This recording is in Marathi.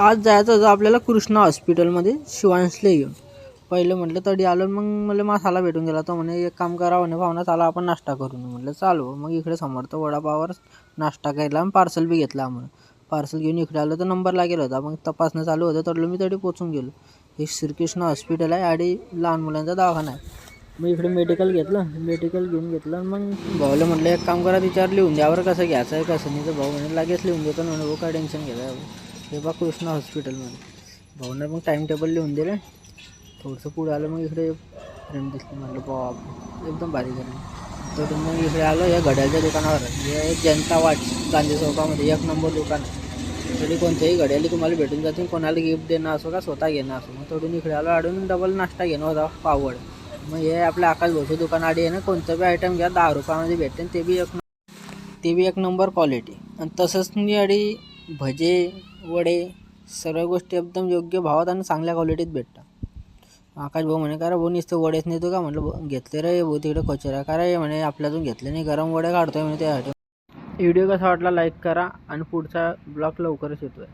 आज जायचं होतं आपल्याला कृष्णा हॉस्पिटलमध्ये शिवांशले घेऊन पहिले म्हटलं तडी आलो मग मला मसाला भेटून गेला. तो म्हणे एक काम करा म्हणे भावना चला आपण नाश्ता करून म्हटलं चालू. मग इकडे समर्थ वडापावर नाश्ता केला आणि पार्सल बी घेतला आम्हाला. पार्सल घेऊन इकडे आलो तर नंबर लागेल होता. मग तपासणं चालू होतं तर मी तडी पोचून गेलो. हे श्रीकृष्ण हॉस्पिटल आहे आणि लहान मुलांचा दवाखाना आहे. मग इकडे मेडिकल घेतलं मेडिकल घेऊन घेतलं आणि मग भाऊला म्हटलं एक काम करा विचार लिहून द्यावर कसं घ्यायचं आहे कसं नाही तर भाऊ म्हणे लगेच लिहून देतो ना म्हणे भाऊ काय टेन्शन घ्यायचं हे बा हॉस्पिटलमध्ये भाऊनं मग टाईम टेबल लिहून दिलं थोडंसं पुढं आलं मग इकडे फ्रेम दिसली. म्हटलं बाप एकदम भारी झालं. तर मग इकडे आलो या घड्याळच्या दुकानावर. हे जनता वाट गांधी चौकामध्ये. एक नंबर दुकान तरी कोणत्याही घड्याली तुम्हाला भेटून जातील. कोणाला गिफ्ट देणं असो का स्वतः घेणं असो. मग थोडून इकडे आलो. आडून डबल नाश्ता घेणं होता पावड मग हे आपल्या आकाश भोसे दुकान आडी आहे ना कोणतं बी आयटम घ्या दहा रुपयामध्ये भेटते. ते बी एक ते बी एक नंबर क्वालिटी आणि तसंच मी आडी भजे वडे सर्व गोष्टी एकदम योग्य भावात आणि चांगल्या क्वालिटीत भेटतात. आकाश भाऊ म्हणे का रे भाऊ नुसते वडेच नेतो का? म्हटलं घेतले रे भाऊ तिकडे कचरा. का रे? म्हणे आपल्यातून घेतले नाही गरम वडे काढतोय. म्हणे त्यासाठी. व्हिडिओ कसा वाटला लाईक करा आणि पुढचा ब्लॉग लवकरच येतोय.